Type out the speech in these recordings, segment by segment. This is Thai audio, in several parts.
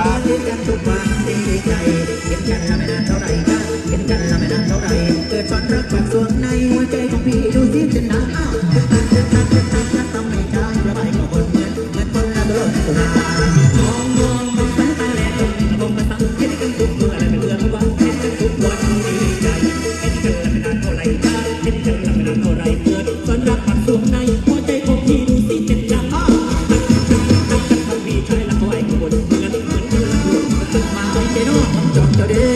าด้วยกันทุกวันที่ใจ น้องจบเจ้าเด้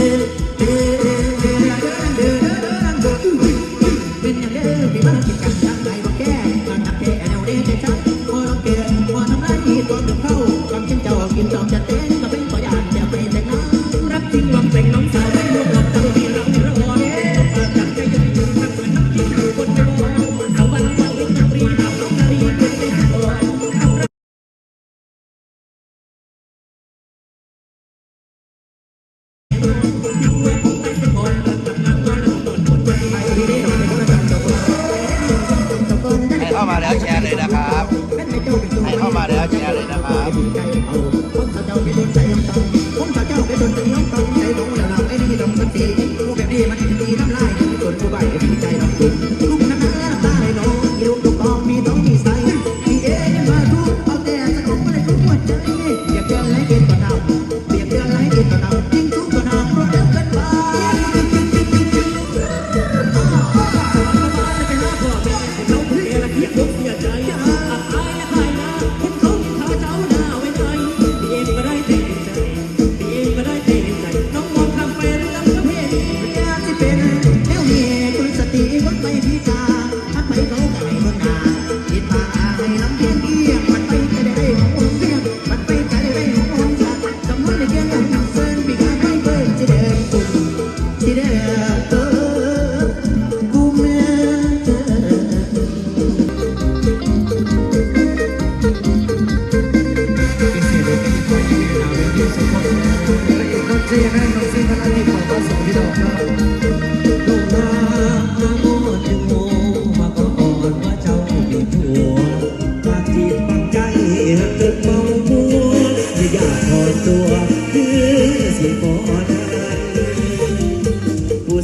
เป็นอย่างเด้อมีบ้านกินกัน you.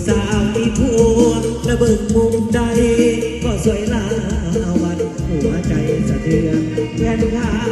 สาวมีผัวระเบิดมุมใดก็สวยลาวันหัวใจสะเทือนแฟนขา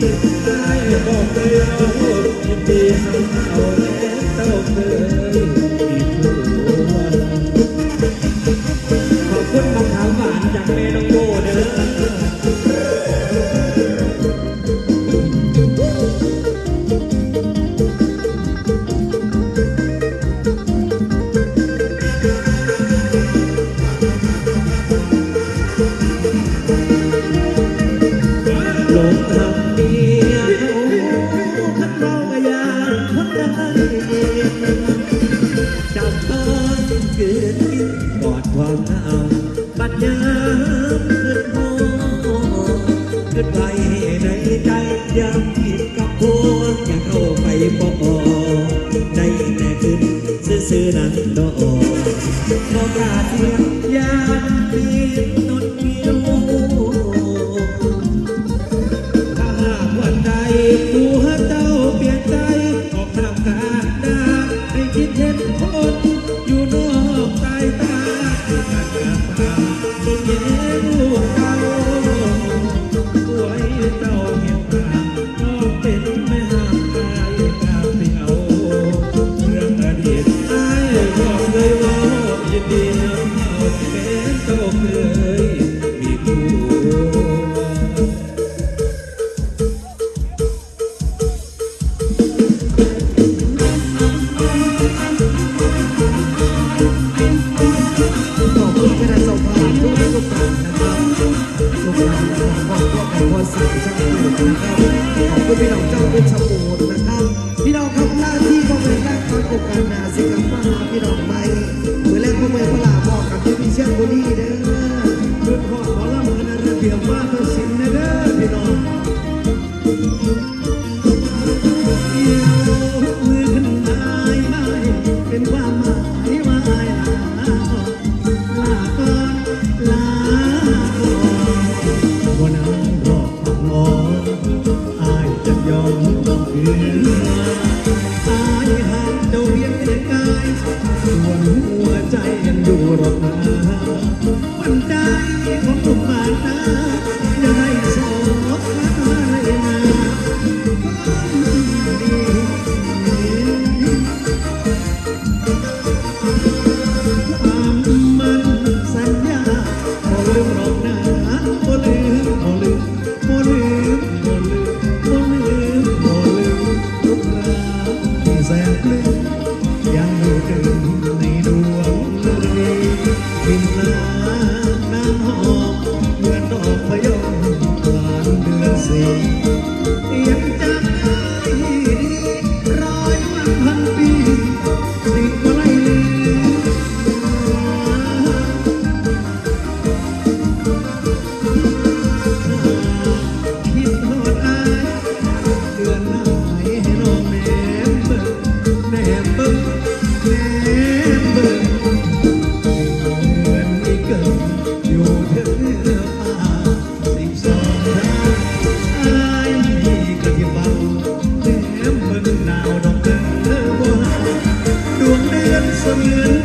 ได้บอกไปแล้วยินดีทำเอาแค่เท่าเคย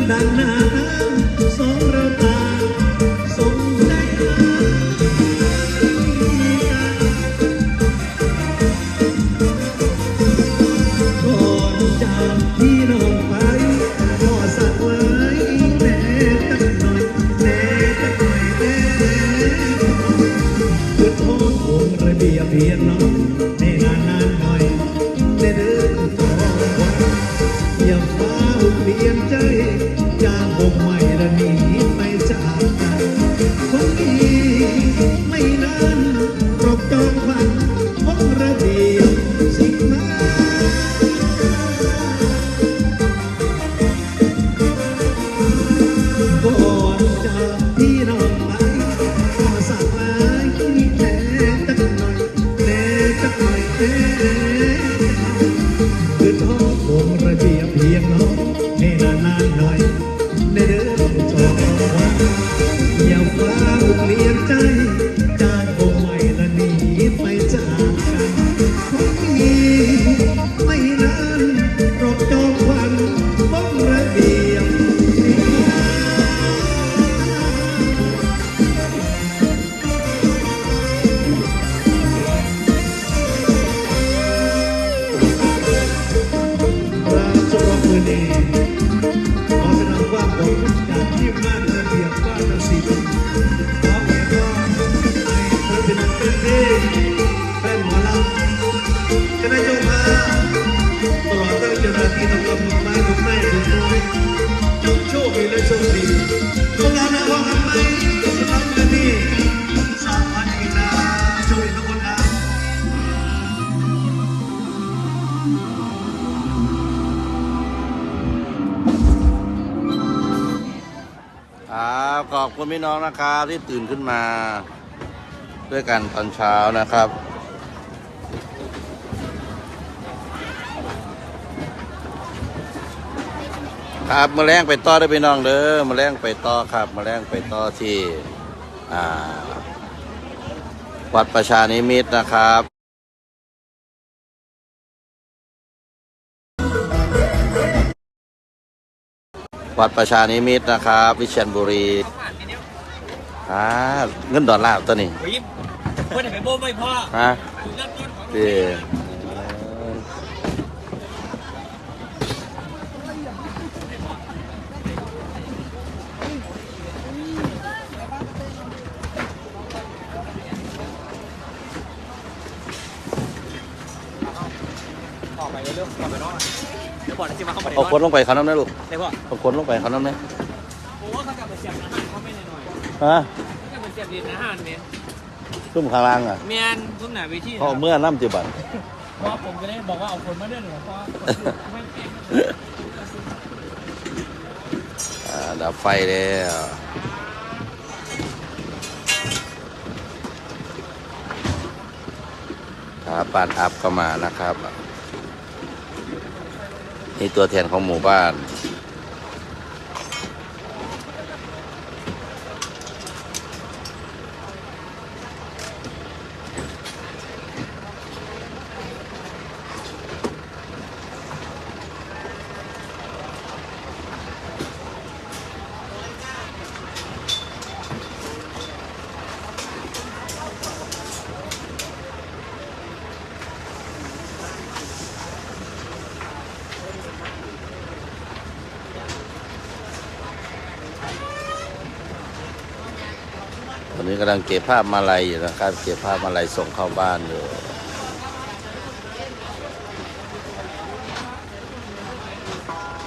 มื ผ ษีข อบคุณพี่น้องนะครับที่ตื่นขึ้นมา ด้วยกันตอนเช้านะครับ ครับมาแรงไปต่อได้พี่น้องเด้อมาแรงไปต่อครับมาแรงไปต่อที่อ่าวัดประชานิมิตนะครับวัดประชานิมิตนะครับ วิเชียรบุรี อ่าเงินดอลลาร์ตัวนี้เฮ้ยเพื่อนไปโบ้ไม่พ่อฮะจุดเริ่มต้นของดีต่อไปเรื่อยๆต่อไปเนาะเดี๋ยวบอกนะสิว่าเขาบอกเอาคนลงไปเขาน้ำนะลูกได้พ่อเอาคนลงไปเขาน้ำนะ ฮะเขากลับมาเสียบดินอาหารเมียนซุ่มข้างล่างอะเมียนทุ่มหนาเวทีเขาเอาเมื่อน้ำจิบันเพราะผมก็ได้บอกว่าเอาคนมาเดินหนึ่งเพราะไม่เก่งอ่าดับไฟแล้วครับบ้านอัพก็มานะครับ นี่ตัวแทนของหมู่บ้าน กำลังเก็บภาพมาลัยอยู่นะครับ เก็บภาพมาลัยส่งเข้าบ้านอยู่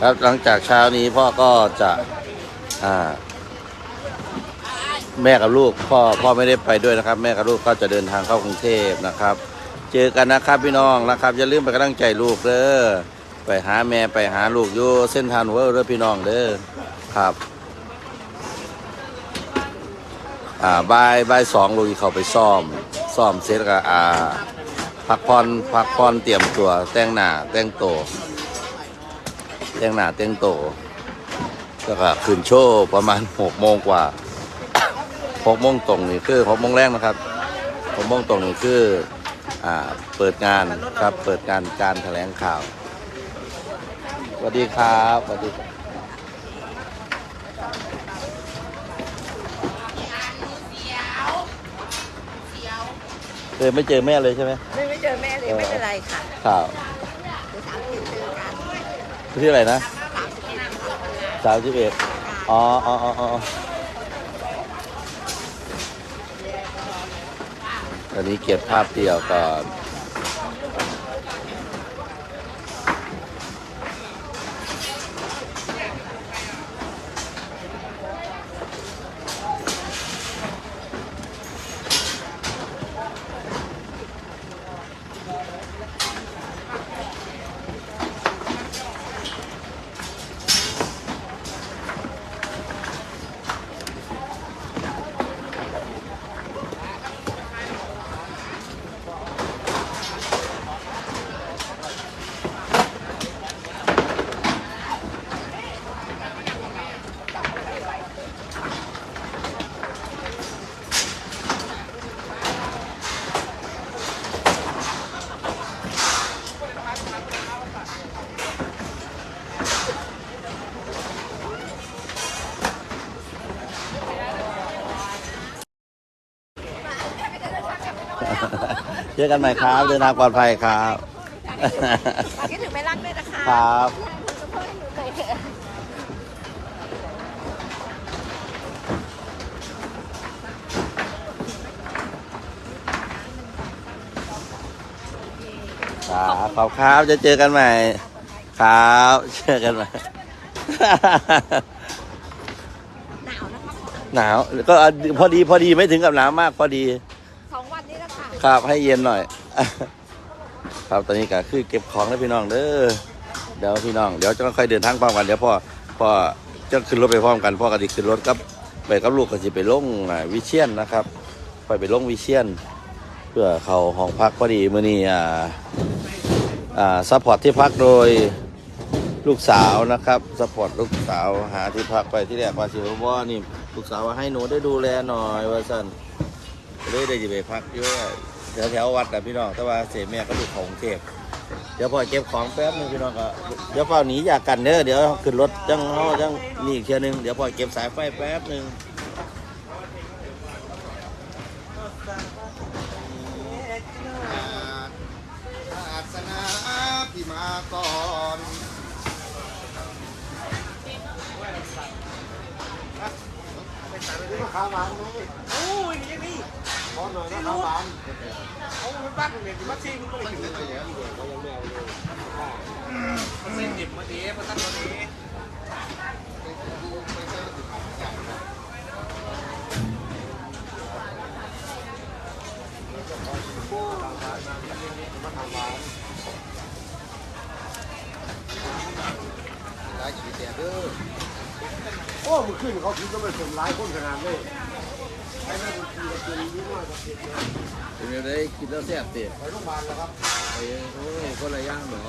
ครับหลังจากเช้านี้พ่อก็จะอ่าแม่กับลูกพ่อพ่อไม่ได้ไปด้วยนะครับ แม่กับลูกก็จะเดินทางเข้ากรุงเทพนะครับ เจอกันนะครับพี่น้องนะครับอย่าลืมไปกำลังใจลูกเด้อไปหาแม่ไปหาลูกอยู่เส้นทางเวอร์เด้อพี่น้องเด้อครับ อ่าบ่ายบ่ายสองลูกอีกเขาไปซ่อมซ่อมเสร็จก็อ่าพักผ่อนพักผ่อนเตรียมตัว แต่งหน้าแต่งโตวแต่งหน้าแต่งโตวแล้วก็ขึ้นโชว์ประมาณหกโมงกว่าหกโมงตรงนี่คือหกโมงแรกนะครับหกโมงตรงนี่คืออ่าเปิดงานครับเปิดการการแถลงข่าวสวัสดีครับสวัสดีครับ เคยไม่เจอแม่เลยใช่ไหมไม่ไม่เจอแม่เลยไม่เป็นไรค่ะข่าวเดี๋ยวสามสิบเจอกันที่อะไรนะสามสิบเอ็ดอ๋ออ๋ออ๋ออ๋อตอนนี้เก็บภาพเดียวก่อน อกันใหม่ครับ เดินทางปลอดภัยครับ คิดถึงแม่รักด้วยนะคะครับ ครับขอบครับจะเจอกันใหม่ ครับ เจอกันใหม่ หนาวนะคะ หนาวก็พอดีพอดีไม่ถึงกับหนาวมากพอดี ครับให้เย็นหน่อย ครับตอนนี้ก็คือเก็บของแล้วพี่น้องเด้อเดี๋ยวพี่น้องเดี๋ยวจะค่อยเดินทางพร้อมกันเดี๋ยวพ่อพ่อจะขึ้นรถไปพร้อมกันพ่อก็ดิขึ้นรถกับไปกับลูกก็จะไปลงอ่าวิเชียนนะครับไปไปลงวิเชียน เพื่อเขาห้องพักพอดีมื้อนี้อ่าอ่าซัพพอร์ตที่พักโดยลูกสาวนะครับสปอร์ตลูกสาวหาที่พักไปที่แรกว่าสิว่านี่ลูกสาวว่าให้หนูได้ดูแลหน่อยว่าสันเลยได้จะไปพักเยอะ แถวแถวๆวัดนะพี่น้อง แต่ว่าเสียแม่ก็ดูของเทพเดี๋ยวพอเก็บของแป๊บนึงพี่น้องก็เดี๋ยวพอหนีอยากกันเด้อเดี๋ยวขึ้นรถจังเฮาจังนี่อีกเทียหนึงเดี๋ยวพอเก็บสายไฟแป๊บนึงอาสนาพี่มาก่อนโอ้ยนี่นี่ ขอหน่อยนะครับหลานเอาไปปั้นเนี่ยที่มัดซีมันก็ไม่ถึงเลยมันเลยเส้นดิบมาดีมาตั้งมาดีหลายขีดแต่เด้อโอ้มึงขึ้นเขาคิดว่าเป็นสมร้ายคนขนาดนี้ เป็นยังไงกินแล้วแซ่บติไปโรงพยาบาลแล้วครับไอ้โอ้ยคนละย่างเหรอ